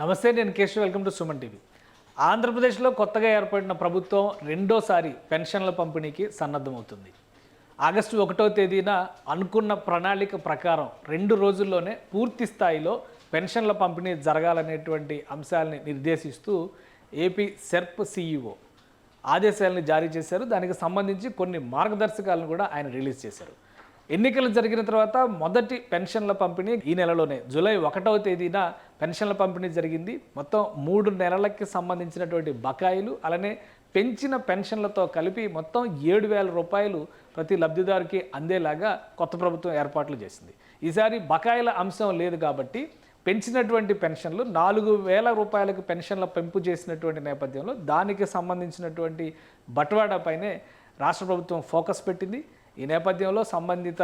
నమస్తే నేను Keshav. Welcome to Suman TV. ఆంధ్రప్రదేశ్లో కొత్తగా ఏర్పడిన ప్రభుత్వం రెండోసారి పెన్షన్ల పంపిణీకి సన్నద్ధమవుతుంది. ఆగస్టు ఒకటో తేదీన అనుకున్న ప్రణాళిక ప్రకారం రెండు రోజుల్లోనే పూర్తి స్థాయిలో పెన్షన్ల పంపిణీ జరగాలనేటువంటి అంశాలని నిర్దేశిస్తూ ఏపీ సెర్ప్ సీఈఓ ఆదేశాలను జారీ చేశారు. దానికి సంబంధించి కొన్ని మార్గదర్శకాలను కూడా ఆయన రిలీజ్ చేశారు. ఎన్నికలు జరిగిన తర్వాత మొదటి పెన్షన్ల పంపిణీ ఈ నెలలోనే. జూలై ఒకటవ తేదీన పెన్షన్ల పంపిణీ జరిగింది. మొత్తం మూడు నెలలకి సంబంధించినటువంటి బకాయిలు అలానే పెంచిన పెన్షన్లతో కలిపి మొత్తం ఏడు వేల రూపాయలు ప్రతి లబ్ధిదారుకి అందేలాగా కొత్త ప్రభుత్వం ఏర్పాట్లు చేసింది. ఈసారి బకాయిల అంశం లేదు కాబట్టి పెంచినటువంటి పెన్షన్లు నాలుగు వేల రూపాయలకు పెన్షన్ల పెంపు చేసినటువంటి నేపథ్యంలో దానికి సంబంధించినటువంటి బట్వాడాపైనే రాష్ట్ర ప్రభుత్వం ఫోకస్ పెట్టింది. ఈ నేపథ్యంలో సంబంధిత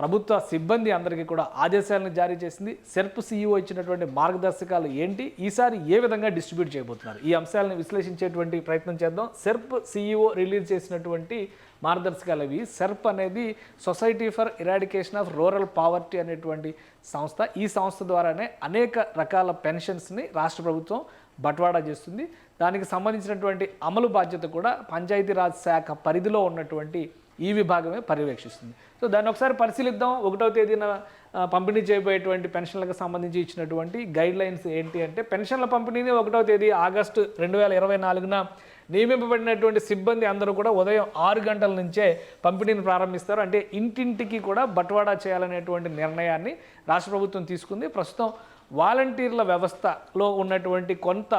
ప్రభుత్వ సిబ్బంది అందరికీ కూడా ఆదేశాలను జారీ చేసింది. సెర్ప్ సీఈఓ ఇచ్చినటువంటి మార్గదర్శకాలు ఏంటి? ఈసారి ఏ విధంగా డిస్ట్రిబ్యూట్ చేయబోతున్నారు? ఈ అంశాలను విశ్లేషించేటువంటి ప్రయత్నం చేద్దాం. సెర్ప్ సీఈఓ రిలీజ్ చేసినటువంటి మార్గదర్శకాలు ఇవి సెర్ప్ అనేది society for eradication of rural poverty అనేటువంటి సంస్థ. ఈ సంస్థ ద్వారానే అనేక రకాల పెన్షన్స్ని రాష్ట్ర ప్రభుత్వం బట్వాడా చేస్తుంది. దానికి సంబంధించినటువంటి అమలు బాధ్యత కూడా పంచాయతీరాజ్ శాఖ పరిధిలో ఉన్నటువంటి ఈ విభాగమే పర్యవేక్షిస్తుంది. సో దాన్ని ఒకసారి పరిశీలిద్దాం. ఒకటో తేదీన పంపిణీ చేయబోయేటువంటి పెన్షన్లకు సంబంధించి ఇచ్చినటువంటి గైడ్ లైన్స్ ఏంటి అంటే పెన్షన్ల పంపిణీని ఒకటో తేదీ ఆగస్టు రెండు వేల ఇరవై నాలుగున నియమింపబడినటువంటి సిబ్బంది అందరూ కూడా ఉదయం ఆరు గంటల నుంచే పంపిణీని ప్రారంభిస్తారు. అంటే ఇంటింటికి కూడా బట్వాడా చేయాలనేటువంటి నిర్ణయాన్ని రాష్ట్ర ప్రభుత్వం తీసుకుంది. ప్రస్తుతం వాలంటీర్ల వ్యవస్థలో ఉన్నటువంటి కొంత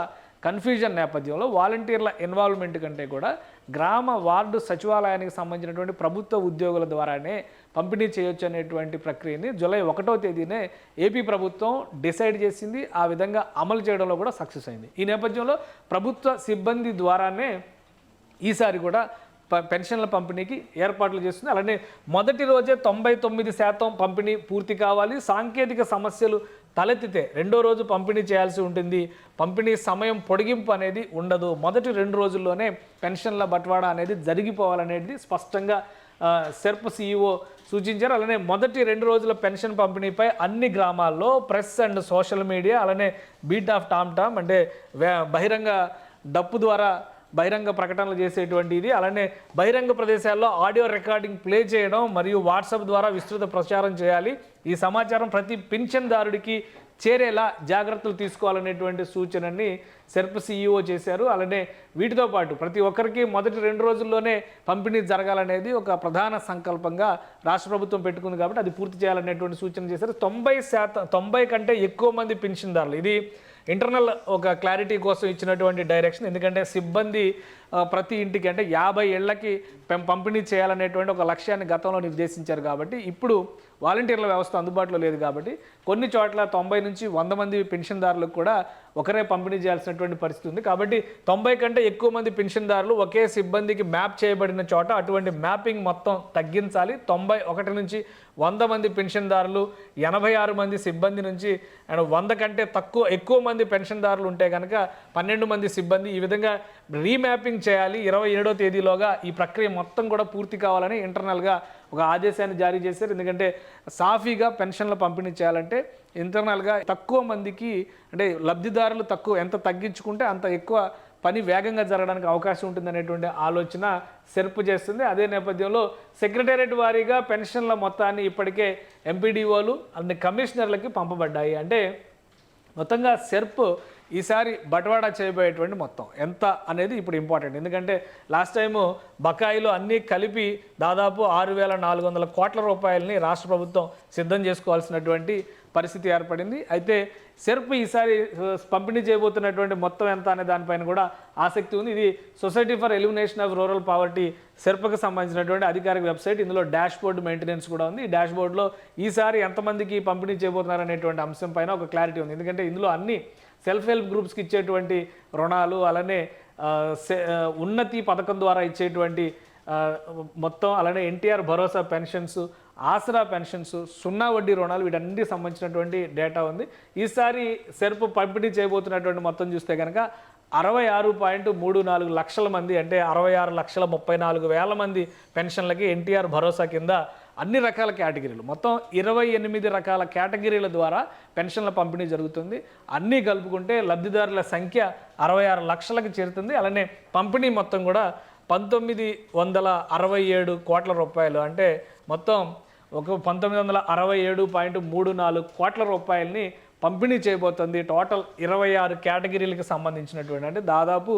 కన్ఫ్యూజన్ నేపథ్యంలో వాలంటీర్ల ఇన్వాల్వ్మెంట్ కంటే కూడా గ్రామ వార్డు సచివాలయానికి సంబంధించినటువంటి ప్రభుత్వ ఉద్యోగుల ద్వారానే పంపిణీ చేయొచ్చు అనేటువంటి ప్రక్రియని జూలై ఒకటో తేదీనే ఏపీ ప్రభుత్వం డిసైడ్ చేసింది. ఆ విధంగా అమలు చేయడంలో కూడా సక్సెస్ అయింది. ఈ నేపథ్యంలో ప్రభుత్వ సిబ్బంది ద్వారానే ఈసారి కూడా ప పెన్షన్ల పంపిణీకి ఏర్పాట్లు చేస్తుంది. అలానే మొదటి రోజే తొంభై తొమ్మిది శాతం పంపిణీ పూర్తి కావాలి. సాంకేతిక సమస్యలు తలెత్తితే రెండో రోజు పంపిణీ చేయాల్సి ఉంటుంది. పంపిణీ సమయం పొడిగింపు అనేది ఉండదు. మొదటి రెండు రోజుల్లోనే పెన్షన్ల బట్వాడా అనేది జరిగిపోవాలనేది స్పష్టంగా సెర్ప్ సీఈఓ సూచించారు. అలానే మొదటి రెండు రోజుల పెన్షన్ పంపిణీపై అన్ని గ్రామాల్లో ప్రెస్ అండ్ సోషల్ మీడియా అలానే బీట్ ఆఫ్ టామ్ టామ్ అంటే బహిరంగ డప్పు ద్వారా బహిరంగ ప్రకటనలు చేసేటువంటి ఇది అలానే బహిరంగ ప్రదేశాల్లో ఆడియో రికార్డింగ్ ప్లే చేయడం మరియు వాట్సాప్ ద్వారా విస్తృత ప్రచారం చేయాలి. ఈ సమాచారం ప్రతి పింఛన్దారుడికి చేరేలా జాగ్రత్తలు తీసుకోవాలనేటువంటి సూచనని సెర్ప్ సీఈఓ చేశారు. అలానే వీటితో పాటు ప్రతి ఒక్కరికి మొదటి రెండు రోజుల్లోనే పంపిణీ జరగాలనేది ఒక ప్రధాన సంకల్పంగా రాష్ట్ర ప్రభుత్వం పెట్టుకుంది కాబట్టి అది పూర్తి చేయాలనేటువంటి సూచన చేశారు. తొంభై శాతం తొంభై కంటే ఎక్కువ మంది పింఛన్దారులు. ఇది ఇంటర్నల్ ఒక క్లారిటీ కోసం ఇచ్చినటువంటి డైరెక్షన్. ఎందుకంటే సిబ్బంది ప్రతి ఇంటికి అంటే యాభై ఏళ్ళకి పంపిణీ చేయాలనేటువంటి ఒక లక్ష్యాన్ని గతంలో నిర్దేశించారు కాబట్టి ఇప్పుడు వాలంటీర్ల వ్యవస్థ అందుబాటులో లేదు కాబట్టి కొన్ని చోట్ల తొంభై నుంచి వంద మంది పెన్షన్దారులకు కూడా ఒకరే పంపిణీ చేయాల్సినటువంటి పరిస్థితి ఉంది. కాబట్టి తొంభై కంటే ఎక్కువ మంది పెన్షన్దారులు ఒకే సిబ్బందికి మ్యాప్ చేయబడిన చోట అటువంటి మ్యాపింగ్ మొత్తం తగ్గించాలి. తొంభై ఒకటి నుంచి వంద మంది పెన్షన్దారులు ఎనభై ఆరు మంది సిబ్బంది నుంచి అండ్ వంద కంటే తక్కువ ఎక్కువ మంది పెన్షన్దారులు ఉంటే కనుక పన్నెండు మంది సిబ్బంది ఈ విధంగా రీమ్యాపింగ్ చేయాలి. ఇరవై ఏడో తేదీలోగా ఈ ప్రక్రియ మొత్తం కూడా పూర్తి కావాలని ఇంటర్నల్గా ఒక ఆదేశాన్ని జారీ చేశారు. ఎందుకంటే సాఫీగా పెన్షన్ల పంపిణీ చేయాలంటే ఇంటర్నల్గా తక్కువ మందికి అంటే లబ్ధిదారులు తక్కువ ఎంత తగ్గించుకుంటే అంత ఎక్కువ పని వేగంగా జరగడానికి అవకాశం ఉంటుందనేటువంటి ఆలోచన సెర్పు చేస్తుంది. అదే నేపథ్యంలో సెక్రటేరియట్ వారీగా పెన్షన్ల మొత్తాన్ని ఇప్పటికే ఎంపీడీఓలు అన్ని కమిషనర్లకి పంపబడ్డాయి. అంటే మొత్తంగా సెర్ప్ ఈసారి బట్వాడా చేయబోయేటువంటి మొత్తం. ఎంత అనేది ఇప్పుడు ఇంపార్టెంట్ ఎందుకంటే లాస్ట్ టైము బకాయిలు అన్నీ కలిపి దాదాపు ఆరు వేల నాలుగు వందల కోట్ల రూపాయలని రాష్ట్ర ప్రభుత్వం సిద్ధం చేసుకోవాల్సినటువంటి పరిస్థితి ఏర్పడింది. అయితే సెర్ప్ ఈసారి పంపిణీ చేయబోతున్నటువంటి మొత్తం ఎంత అనే దానిపైన కూడా ఆసక్తి ఉంది. ఇది society for elimination of rural poverty సెర్ప్కి సంబంధించినటువంటి అధికారిక వెబ్సైట్. ఇందులో డాష్ బోర్డు మెయింటెనెన్స్ కూడా ఉంది. ఈ డాష్ బోర్డులో ఈసారి ఎంతమందికి పంపిణీ చేయబోతున్నారు అనేటువంటి అంశం పైన ఒక క్లారిటీ ఉంది. ఎందుకంటే ఇందులో అన్ని సెల్ఫ్ హెల్ప్ గ్రూప్స్కి ఇచ్చేటువంటి రుణాలు అలానే సె- ఉన్నతి పథకం ద్వారా ఇచ్చేటువంటి మొత్తం అలానే ఎన్టీఆర్ భరోసా పెన్షన్స్ ఆసరా పెన్షన్స్ సున్నా వడ్డీ రుణాలు వీటన్నిటికి సంబంధించినటువంటి డేటా ఉంది. ఈసారి సెర్పు పంపిణీ చేయబోతున్నటువంటి మొత్తం చూస్తే కనుక అరవై ఆరు పాయింట్ మూడు నాలుగు లక్షల మంది అంటే అరవై ఆరు లక్షల ముప్పై నాలుగు వేల మంది పెన్షన్లకి ఎన్టీఆర్ భరోసా కింద అన్ని రకాల కేటగిరీలు. మొత్తం ఇరవై ఎనిమిది రకాల కేటగిరీల ద్వారా పెన్షన్ల పంపిణీ జరుగుతుంది. అన్నీ కలుపుకుంటే లబ్ధిదారుల సంఖ్య అరవై ఆరు లక్షలకు చేరుతుంది. అలానే పంపిణీ మొత్తం కూడా పంతొమ్మిది వందల అరవై ఏడు కోట్ల రూపాయలు. అంటే మొత్తం ఒక పంతొమ్మిది వందల అరవై ఏడు పాయింట్ మూడు నాలుగు కోట్ల రూపాయలని పంపిణీ చేయబోతుంది. టోటల్ ఇరవై ఆరు కేటగిరీలకు సంబంధించినటువంటి అంటే దాదాపు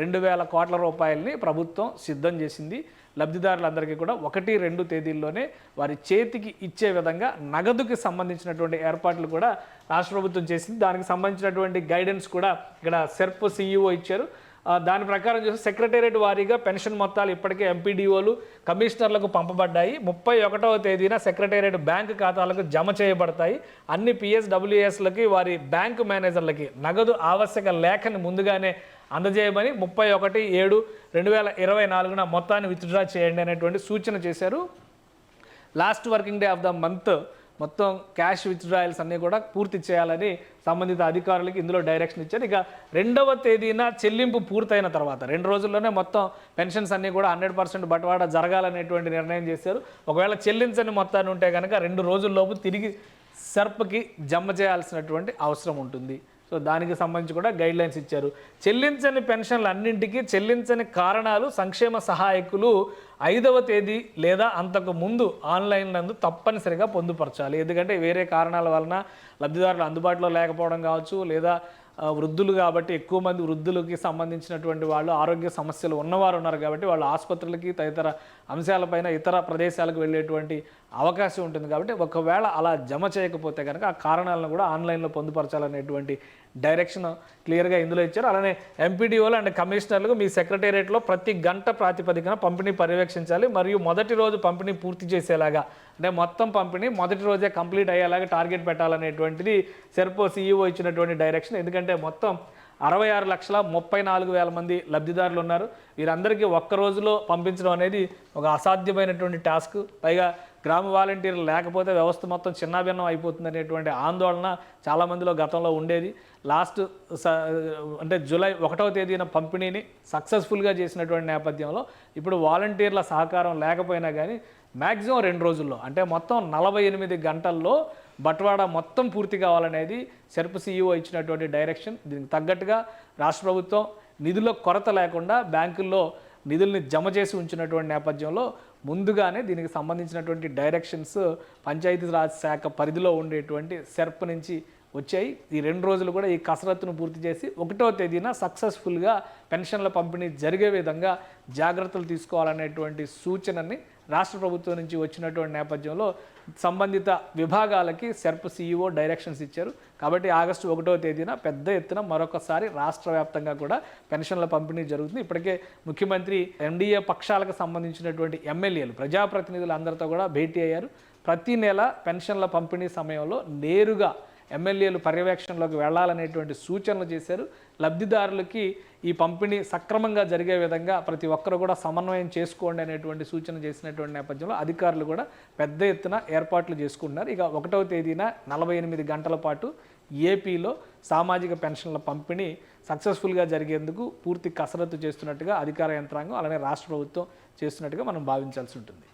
రెండు వేల కోట్ల రూపాయలని ప్రభుత్వం సిద్ధం చేసింది. లబ్ధిదారులందరికీ కూడా ఒకటి రెండు తేదీల్లోనే వారి చేతికి ఇచ్చే విధంగా నగదుకి సంబంధించినటువంటి ఏర్పాట్లు కూడా రాష్ట్ర ప్రభుత్వం చేసింది. దానికి సంబంధించినటువంటి గైడెన్స్ కూడా ఇక్కడ సెర్ప్ సీఈఓ ఇచ్చారు. దాని ప్రకారం చూస్తే సెక్రటేరియట్ వారీగా పెన్షన్ మొత్తాలు ఇప్పటికే ఎంపీడీఓలు కమిషనర్లకు పంపబడ్డాయి. ముప్పై ఒకటవ తేదీన సెక్రటేరియట్ బ్యాంకు ఖాతాలకు జమ చేయబడతాయి. అన్ని పిఎస్డబ్ల్యూఎస్లకి వారి బ్యాంకు మేనేజర్లకి నగదు ఆవశ్యక లేఖని ముందుగానే అందజేయమని ముప్పై ఒకటి ఏడు రెండు వేల ఇరవై నాలుగున మొత్తాన్ని విత్డ్రా చేయండి అనేటువంటి సూచన చేశారు. Last working day of the month మొత్తం క్యాష్ విత్డ్రాయల్స్ అన్నీ కూడా పూర్తి చేయాలని సంబంధిత అధికారులకి ఇందులో డైరెక్షన్ ఇచ్చారు. ఇక రెండవ తేదీన చెల్లింపు పూర్తయిన తర్వాత రెండు రోజుల్లోనే మొత్తం పెన్షన్స్ అన్నీ కూడా హండ్రెడ్ పర్సెంట్ బట్వాడా జరగాలనేటువంటి నిర్ణయం చేశారు. ఒకవేళ చెల్లించని మొత్తాన్ని ఉంటే కనుక రెండు రోజుల్లోపు తిరిగి సర్ప్కి జమ చేయాల్సినటువంటి అవసరం ఉంటుంది. సో దానికి సంబంధించి కూడా గైడ్ లైన్స్ ఇచ్చారు. చెల్లించని పెన్షన్లు అన్నింటికీ చెల్లించని కారణాలు సంక్షేమ సహాయకులు ఐదవ తేదీ లేదా అంతకు ముందు ఆన్లైన్ నందు తప్పనిసరిగా పొందుపరచాలి. ఎందుకంటే వేరే కారణాల వలన లబ్ధిదారులు అందుబాటులో లేకపోవడం కావచ్చు లేదా వృద్ధులు కాబట్టి ఎక్కువ మంది వృద్ధులకి సంబంధించినటువంటి వాళ్ళు ఆరోగ్య సమస్యలు ఉన్నవారు ఉన్నారు కాబట్టి వాళ్ళు ఆసుపత్రులకి తదితర అంశాలపైన ఇతర ప్రదేశాలకు వెళ్ళేటువంటి అవకాశం ఉంటుంది కాబట్టి ఒకవేళ అలా జమ చేయకపోతే కనుక ఆ కారణాలను కూడా ఆన్లైన్లో పొందుపరచాలనేటువంటి డైరెక్షన్ క్లియర్గా ఇందులో ఇచ్చారు. అలానే ఎంపీడీఓలు అండ్ కమిషనర్లకు మీ సెక్రటేరియట్లో ప్రతి గంట ప్రాతిపదికన పంపిణీ పర్యవేక్షించాలి. మరియు మొదటి రోజు పంపిణీ పూర్తి చేసేలాగా అంటే మొత్తం పంపిణీ మొదటి రోజే కంప్లీట్ అయ్యేలాగా టార్గెట్ పెట్టాలనేటువంటిది సెర్పో సీఈఓ ఇచ్చినటువంటి డైరెక్షన్. ఎందుకంటే మొత్తం అరవై ఆరు లక్షల ముప్పై నాలుగు వేల మంది లబ్ధిదారులు ఉన్నారు. వీరందరికీ ఒక్క రోజులో పంపించడం అనేది ఒక అసాధ్యమైనటువంటి టాస్క్. పైగా గ్రామ వాలంటీర్లు లేకపోతే వ్యవస్థ మొత్తం చిన్నాభిన్నం అయిపోతుంది అనేటువంటి ఆందోళన చాలామందిలో గతంలో ఉండేది. లాస్ట్ స- అంటే జూలై ఒకటవ తేదీన పంపిణీని సక్సెస్ఫుల్గా చేసినటువంటి నేపథ్యంలో ఇప్పుడు వాలంటీర్ల సహకారం లేకపోయినా కానీ మ్యాక్సిమం రెండు రోజుల్లో అంటే మొత్తం నలభై ఎనిమిది గంటల్లో బట్వాడా మొత్తం పూర్తి కావాలనేది సెర్ప్ సీఈఓ ఇచ్చినటువంటి డైరెక్షన్. దీనికి తగ్గట్టుగా రాష్ట్ర ప్రభుత్వం నిధుల కొరత లేకుండా బ్యాంకుల్లో నిధుల్ని జమ చేసి ఉంచినటువంటి నేపథ్యంలో ముందుగానే దీనికి సంబంధించినటువంటి డైరెక్షన్స్ పంచాయతీరాజ్ శాఖ పరిధిలో ఉండేటువంటి సెర్ప్ నుంచి వచ్చాయి. ఈ రెండు రోజులు కూడా ఈ కసరత్తును పూర్తి చేసి ఒకటో తేదీన సక్సెస్ఫుల్గా పెన్షన్ల పంపిణీ జరిగే విధంగా జాగ్రత్తలు తీసుకోవాలనేటువంటి సూచనని రాష్ట్ర ప్రభుత్వం నుంచి వచ్చినటువంటి నేపథ్యంలో సంబంధిత విభాగాలకి సెర్ప్ సీఈఓ డైరెక్షన్స్ ఇచ్చారు. కాబట్టి ఆగస్టు ఒకటో తేదీన పెద్ద ఎత్తున మరొకసారి రాష్ట్ర వ్యాప్తంగా కూడా పెన్షన్ల పంపిణీ జరుగుతుంది. ఇప్పటికే ముఖ్యమంత్రి ఎన్డీఏ పక్షాలకు సంబంధించినటువంటి ఎమ్మెల్యేలు ప్రజాప్రతినిధులు అందరితో కూడా భేటీ అయ్యారు. ప్రతి నెల పెన్షన్ల పంపిణీ సమయంలో నేరుగా ఎమ్మెల్యేలు పర్యవేక్షణలోకి వెళ్ళాలనేటువంటి సూచనలు చేశారు. లబ్ధిదారులకి ఈ పంపిణీ సక్రమంగా జరిగే విధంగా ప్రతి ఒక్కరు కూడా సమన్వయం చేసుకోండి అనేటువంటి సూచన చేసినటువంటి నేపథ్యంలో అధికారులు కూడా పెద్ద ఎత్తున ఏర్పాట్లు చేసుకుంటున్నారు. ఇక ఒకటవ తేదీన నలభై ఎనిమిది గంటల పాటు ఏపీలో సామాజిక పెన్షన్ల పంపిణీ సక్సెస్ఫుల్గా జరిగేందుకు పూర్తి కసరత్తు చేస్తున్నట్టుగా అధికార యంత్రాంగం అలానే రాష్ట్ర ప్రభుత్వం చేస్తున్నట్టుగా మనం భావించాల్సి ఉంటుంది.